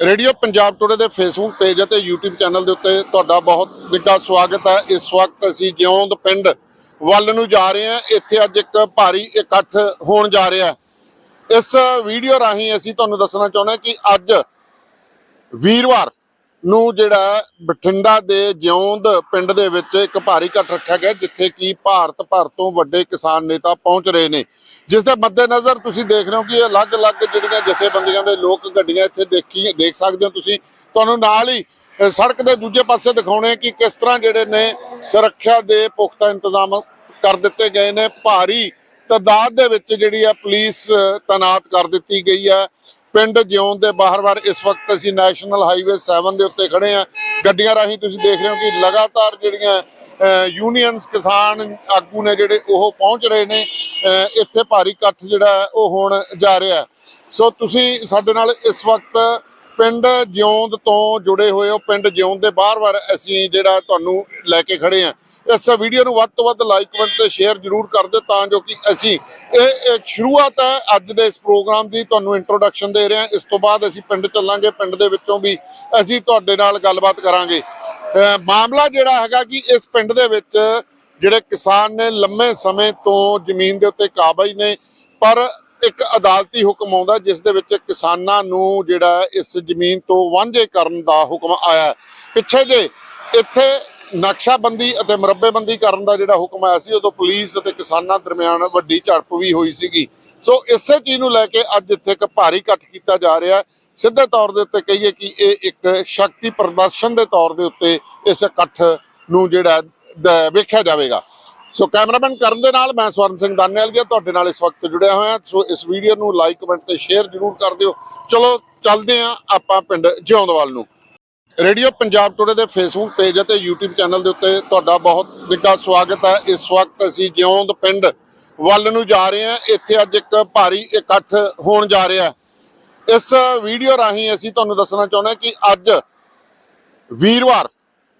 Radio Punjab today ਦੇ Facebook page ਅਤੇ YouTube channel ਦੇ ਉੱਤੇ ਤੁਹਾਡਾ ਬਹੁਤ ਨਿੱਘਾ ਸਵਾਗਤ ਹੈ। ਇਸ ਵਕਤ ਅਸੀਂ ਜਿਉਂਦ ਪਿੰਡ ਵੱਲ ਨੂੰ ਜਾ ਰਹੇ ਹਾਂ। ਇੱਥੇ ਅੱਜ ਇੱਕ ਭਾਰੀ ਇਕੱਠ ਹੋਣ ਜਾ ਰਿਹਾ ਇਸ ਵੀਡੀਓ ਰਾਹੀਂ ਅਸੀਂ ਤੁਹਾਨੂੰ ਦੱਸਣਾ ਚਾਹੁੰਦੇ ਹਾਂ ਕਿ ਅੱਜ ਵੀਰਵਾਰ ਨੂੰ ਜਿਹੜਾ ਬਠਿੰਡਾ ਦੇ ਜਿਉਂਦ ਪਿੰਡ ਦੇ ਵਿੱਚ ਇੱਕ ਭਾਰੀ ਇਕੱਠ ਰੱਖਿਆ ਗਿਆ, ਜਿੱਥੇ ਕਿ ਭਾਰਤ ਭਰ ਤੋਂ ਵੱਡੇ ਕਿਸਾਨ ਨੇਤਾ ਪਹੁੰਚ ਰਹੇ ਨੇ। ਜਿਸ ਦੇ ਮੱਦੇਨਜ਼ਰ ਤੁਸੀਂ ਦੇਖ ਰਹੇ ਹੋ ਕਿ ਅਲੱਗ-ਅਲੱਗ ਜਿਹੜੀਆਂ ਜਥੇਬੰਦੀਆਂ ਦੇ ਲੋਕ ਗੱਡੀਆਂ ਇੱਥੇ ਦੇਖੀ, ਦੇਖ ਸਕਦੇ ਹੋ ਤੁਸੀਂ। ਤੁਹਾਨੂੰ ਨਾਲ ਹੀ ਸੜਕ ਦੇ ਦੂਜੇ ਪਾਸੇ ਦਿਖਾਉਣੇ ਕਿ ਕਿਸ ਤਰ੍ਹਾਂ ਜਿਹੜੇ ਨੇ ਸੁਰੱਖਿਆ ਦੇ ਪੁਖਤਾ ਇੰਤਜ਼ਾਮ ਕਰ ਦਿੱਤੇ ਗਏ ਨੇ। ਭਾਰੀ ਤਾਦਾਦ ਦੇ ਵਿੱਚ ਜਿਹੜੀ ਆ ਪੁਲਿਸ ਤਾਇਨਾਤ ਕਰ ਦਿੱਤੀ ਗਈ ਹੈ ਪਿੰਡ ਜਿਉਂ ਦੇ ਬਾਹਰ-ਬਾਹਰ ਇਸ ਵਕਤ ਅਸੀਂ ਨੈਸ਼ਨਲ ਹਾਈਵੇ 7 ਦੇ ਉੱਤੇ ਖੜੇ ਆ ਗੱਡੀਆਂ ਰਾਹੀਂ ਤੁਸੀਂ ਦੇਖ ਰਹੇ ਹੋ ਕਿ ਲਗਾਤਾਰ ਜਿਹੜੀਆਂ ਯੂਨੀਅਨਸ ਕਿਸਾਨ ਆਗੂ ਨੇ ਜਿਹੜੇ ਉਹ ਪਹੁੰਚ ਰਹੇ ਨੇ। ਇੱਥੇ ਭਾਰੀ ਇਕੱਠ ਜਿਹੜਾ ਉਹ ਹੋਣ ਜਾ ਰਿਹਾ ਸੋ ਤੁਸੀਂ ਸਾਡੇ ਨਾਲ ਇਸ ਵਕਤ ਪਿੰਡ ਜਿਉਂਦ ਤੋਂ ਜੁੜੇ ਹੋਏ ਹੋ। ਪਿੰਡ ਜਿਉਂਦ ਦੇ ਬਾਹਰ-ਬਾਹਰ ਅਸੀਂ ਜਿਹੜਾ ਤੁਹਾਨੂੰ ਲੈ ਕੇ ਖੜੇ ਆ ਇਸ ਵੀਡੀਓ ਨੂੰ ਵੱਧ ਤੋਂ ਵੱਧ ਲਾਈਕ ਕਮੈਂਟ ਤੇ ਸ਼ੇਅਰ ਜਰੂਰ ਕਰ ਦਿਓ ਤਾਂ ਜੋ ਕਿ ਅਸੀਂ ਇਹ ਸ਼ੁਰੂਆਤ ਹੈ ਅੱਜ ਦੇ ਇਸ ਪ੍ਰੋਗਰਾਮ ਦੀ। ਤੁਹਾਨੂੰ ਇੰਟਰੋਡਕਸ਼ਨ ਦੇ ਰਹੇ ਹਾਂ। ਇਸ ਤੋਂ ਬਾਅਦ ਅਸੀਂ ਪਿੰਡ ਚੱਲਾਂਗੇ। ਪਿੰਡ ਦੇ ਵਿੱਚੋਂ ਵੀ ਅਸੀਂ ਤੁਹਾਡੇ ਨਾਲ ਗੱਲਬਾਤ ਕਰਾਂਗੇ। ਮਾਮਲਾ ਜਿਹੜਾ ਹੈਗਾ ਕਿ ਇਸ ਪਿੰਡ ਦੇ ਵਿੱਚ ਜਿਹੜੇ ਕਿਸਾਨ ਨੇ ਲੰਮੇ ਸਮੇਂ ਤੋਂ ਜ਼ਮੀਨ ਦੇ ਉੱਤੇ ਕਾਬਜ ਨੇ, ਪਰ ਇੱਕ ਅਦਾਲਤੀ ਹੁਕਮ ਆਉਂਦਾ ਜਿਸ ਦੇ ਵਿੱਚ ਕਿਸਾਨਾਂ ਨੂੰ ਜਿਹੜਾ ਇਸ ਜ਼ਮੀਨ ਤੋਂ ਵਾਂਝੇ ਕਰਨ ਦਾ ਹੁਕਮ ਆਇਆ। ਪਿੱਛੇ ਜੇ ਇੱਥੇ ਨਕਸ਼ਾਬੰਦੀ ਅਤੇ ਮੁਰੱਬੇਬੰਦੀ ਕਰਨ ਦਾ ਜਿਹੜਾ ਹੁਕਮ ਆਇਆ ਸੀ, ਉਦੋਂ ਪੁਲਿਸ ਅਤੇ ਕਿਸਾਨਾਂ ਦਰਮਿਆਨ ਵੱਡੀ ਝੜਪ ਵੀ ਹੋਈ ਸੀਗੀ। ਸੋ ਇਸੇ ਚੀਜ਼ ਨੂੰ ਲੈ ਕੇ ਅੱਜ ਇੱਥੇ ਇੱਕ ਭਾਰੀ ਇਕੱਠ ਕੀਤਾ ਜਾ ਰਿਹਾ ਸਿੱਧੇ ਤੌਰ ਦੇ ਉੱਤੇ ਕਹੀਏ ਕਿ ਇਹ ਇੱਕ ਸ਼ਕਤੀ ਪ੍ਰਦਰਸ਼ਨ ਦੇ ਤੌਰ ਦੇ ਉੱਤੇ ਇਸ ਇਕੱਠ ਨੂੰ ਜਿਹੜਾ ਵੇਖਿਆ ਜਾਵੇਗਾ। ਸੋ ਕੈਮਰਾਮੈਨ ਕਰਨ ਦੇ ਨਾਲ ਮੈਂ ਸਵਰਨ ਸਿੰਘ ਦਾਨੇਵਾਲ ਗਿਆ, ਤੁਹਾਡੇ ਨਾਲ ਇਸ ਵਕਤ ਜੁੜਿਆ ਹੋਇਆ। ਸੋ ਇਸ ਵੀਡੀਓ ਨੂੰ ਲਾਈਕ, ਕਮੈਂਟ ਤੇ ਸ਼ੇਅਰ ਜਰੂਰ ਕਰ ਦਿਓ। ਚਲੋ, ਚੱਲਦੇ ਆਂ ਆਪਾਂ ਪਿੰਡ ਜਿਉਂਦਵਾਲ ਨੂੰ। ਰੇਡੀਓ ਪੰਜਾਬ ਟੁਡੇ ਦੇ ਫੇਸਬੁੱਕ ਪੇਜ ਅਤੇ YouTube ਚੈਨਲ ਦੇ ਉੱਤੇ ਤੁਹਾਡਾ ਬਹੁਤ ਨਿੱਘਾ ਸਵਾਗਤ ਹੈ। ਇਸ ਵਕਤ ਅਸੀਂ ਜਿਉਂਦ ਪਿੰਡ ਵੱਲ ਨੂੰ ਜਾ ਰਹੇ ਹਾਂ। ਇੱਥੇ ਅੱਜ ਇੱਕ ਭਾਰੀ ਇਕੱਠ ਹੋਣ ਜਾ ਰਿਹਾ ਇਸ ਵੀਡੀਓ ਰਾਹੀਂ ਅਸੀਂ ਤੁਹਾਨੂੰ ਦੱਸਣਾ ਚਾਹੁੰਦੇ ਹਾਂ ਕਿ ਅੱਜ ਵੀਰਵਾਰ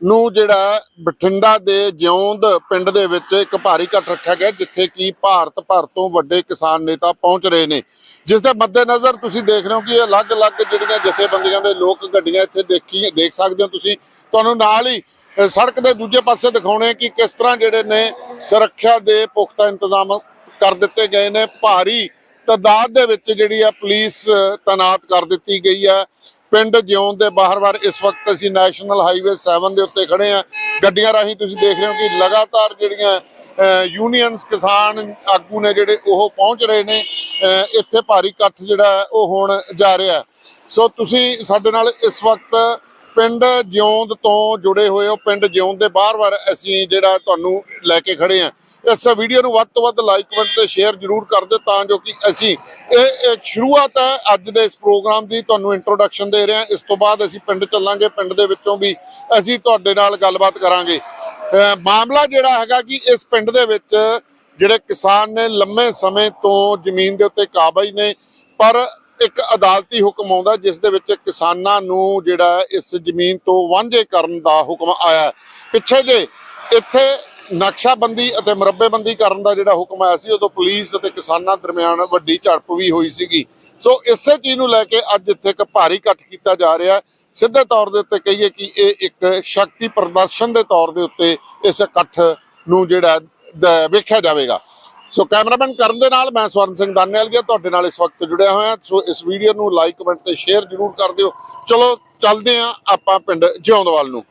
ਨੂੰ ਜਿਹੜਾ ਬਠਿੰਡਾ ਦੇ ਜਿਉਂਦ ਪਿੰਡ ਦੇ ਵਿੱਚ ਇੱਕ ਭਾਰੀ ਇਕੱਠ ਰੱਖਿਆ ਗਿਆ, ਜਿੱਥੇ ਕਿ ਭਾਰਤ ਭਰ ਤੋਂ ਵੱਡੇ ਕਿਸਾਨ ਨੇਤਾ ਪਹੁੰਚ ਰਹੇ ਨੇ। ਜਿਸ ਦੇ ਮੱਦੇਨਜ਼ਰ ਤੁਸੀਂ ਦੇਖ ਰਹੇ ਹੋ ਕਿ ਅਲੱਗ-ਅਲੱਗ ਜਿਹੜੀਆਂ ਜਥੇਬੰਦੀਆਂ ਦੇ ਲੋਕ ਗੱਡੀਆਂ ਇੱਥੇ ਦੇਖੀ, ਦੇਖ ਸਕਦੇ ਹੋ ਤੁਸੀਂ। ਤੁਹਾਨੂੰ ਨਾਲ ਹੀ ਸੜਕ ਦੇ ਦੂਜੇ ਪਾਸੇ ਦਿਖਾਉਣੇ ਕਿ ਕਿਸ ਤਰ੍ਹਾਂ ਜਿਹੜੇ ਨੇ ਸੁਰੱਖਿਆ ਦੇ ਪੁਖਤਾ ਇੰਤਜ਼ਾਮ ਕਰ ਦਿੱਤੇ ਗਏ ਨੇ। ਭਾਰੀ ਤਾਦਾਦ ਦੇ ਵਿੱਚ ਜਿਹੜੀ ਆ ਪੁਲਿਸ ਤਾਇਨਾਤ ਕਰ ਦਿੱਤੀ ਗਈ ਹੈ ਪਿੰਡ ਜਿਉਂ ਦੇ ਬਾਹਰ-ਬਾਹਰ ਇਸ ਵਕਤ ਅਸੀਂ ਨੈਸ਼ਨਲ ਹਾਈਵੇ 7 ਦੇ ਉੱਤੇ ਖੜੇ ਆ ਗੱਡੀਆਂ ਰਾਹੀਂ ਤੁਸੀਂ ਦੇਖ ਰਹੇ ਹੋ ਕਿ ਲਗਾਤਾਰ ਜਿਹੜੀਆਂ ਯੂਨੀਅਨਸ ਕਿਸਾਨ ਆਗੂ ਨੇ ਜਿਹੜੇ ਉਹ ਪਹੁੰਚ ਰਹੇ ਨੇ। ਇੱਥੇ ਭਾਰੀ ਇਕੱਠ ਜਿਹੜਾ ਹੈ, ਉਹ ਹੋਣ ਜਾ ਰਿਹਾ ਸੋ ਤੁਸੀਂ ਸਾਡੇ ਨਾਲ ਇਸ ਵਕਤ ਪਿੰਡ ਜਿਉਂਦ ਤੋਂ ਜੁੜੇ ਹੋਏ ਹੋ। ਪਿੰਡ ਜਿਉਂਦ ਦੇ ਬਾਹਰ-ਬਾਹਰ ਅਸੀਂ ਜਿਹੜਾ ਤੁਹਾਨੂੰ ਲੈ ਕੇ ਖੜੇ ਆ ਇਸ ਵੀਡੀਓ ਨੂੰ ਵੱਧ ਤੋਂ ਵੱਧ ਲਾਈਕ ਕਮੈਂਟ ਤੇ ਸ਼ੇਅਰ ਜਰੂਰ ਕਰ ਦਿਓ ਤਾਂ ਜੋ ਕਿ ਅਸੀਂ ਇਹ ਸ਼ੁਰੂਆਤ ਹੈ ਅੱਜ ਦੇ ਇਸ ਪ੍ਰੋਗਰਾਮ ਦੀ, ਤੁਹਾਨੂੰ ਇੰਟਰੋਡਕਸ਼ਨ ਦੇ ਰਹੇ ਹਾਂ। ਇਸ ਤੋਂ ਬਾਅਦ ਅਸੀਂ ਪਿੰਡ ਚੱਲਾਂਗੇ, ਪਿੰਡ ਦੇ ਵਿੱਚੋਂ ਵੀ ਅਸੀਂ ਤੁਹਾਡੇ ਨਾਲ ਗੱਲਬਾਤ ਕਰਾਂਗੇ। ਮਾਮਲਾ ਜਿਹੜਾ ਹੈਗਾ ਕਿ ਇਸ ਪਿੰਡ ਦੇ ਵਿੱਚ ਜਿਹੜੇ ਕਿਸਾਨ ਨੇ ਲੰਮੇ ਸਮੇਂ ਤੋਂ ਜ਼ਮੀਨ ਦੇ ਉੱਤੇ ਕਾਬਜ ਨੇ, ਪਰ ਇੱਕ ਅਦਾਲਤੀ ਹੁਕਮ ਆਉਂਦਾ ਜਿਸ ਦੇ ਵਿੱਚ ਕਿਸਾਨਾਂ ਨੂੰ ਜਿਹੜਾ ਇਸ ਜ਼ਮੀਨ ਤੋਂ ਵਾਂਝੇ ਕਰਨ ਦਾ ਹੁਕਮ ਆਇਆ। ਪਿੱਛੇ ਜੇ ਇੱਥੇ ਨਕਸ਼ਾਬੰਦੀ ਅਤੇ ਮੁਰੱਬੇਬੰਦੀ ਕਰਨ ਦਾ ਜਿਹੜਾ ਹੁਕਮ ਆਇਆ ਸੀ, ਉਦੋਂ ਪੁਲਿਸ ਅਤੇ ਕਿਸਾਨਾਂ ਦਰਮਿਆਨ ਵੱਡੀ ਝੜਪ ਵੀ ਹੋਈ ਸੀਗੀ। ਸੋ ਇਸੇ ਚੀਜ਼ ਨੂੰ ਲੈ ਕੇ ਅੱਜ ਇੱਥੇ ਇੱਕ ਭਾਰੀ ਇਕੱਠ ਕੀਤਾ ਜਾ ਰਿਹਾ ਹੈ। ਸਿੱਧੇ ਤੌਰ ਦੇ ਉੱਤੇ ਕਹੀਏ ਕਿ ਇਹ ਇੱਕ ਸ਼ਕਤੀ ਪ੍ਰਦਰਸ਼ਨ ਦੇ ਤੌਰ ਦੇ ਉੱਤੇ ਇਸ ਇਕੱਠ ਨੂੰ ਜਿਹੜਾ ਵੇਖਿਆ ਜਾਵੇਗਾ। ਸੋ ਕੈਮਰਾਮੈਨ ਕਰਨ ਦੇ ਨਾਲ ਮੈਂ ਸਵਰਨ ਸਿੰਘ ਦਾਨੇਵਾਲ ਗਿਆ, ਤੁਹਾਡੇ ਨਾਲ ਇਸ ਵਕਤ ਜੁੜਿਆ ਹੋਇਆ। ਸੋ ਇਸ ਵੀਡੀਓ ਨੂੰ ਲਾਈਕ, ਕਮੈਂਟ ਤੇ ਸ਼ੇਅਰ ਜਰੂਰ ਕਰ ਦਿਓ। ਚਲੋ, ਚੱਲਦੇ ਆਂ ਆਪਾਂ ਪਿੰਡ ਜਿਉਂਦਵਾਲ ਨੂੰ।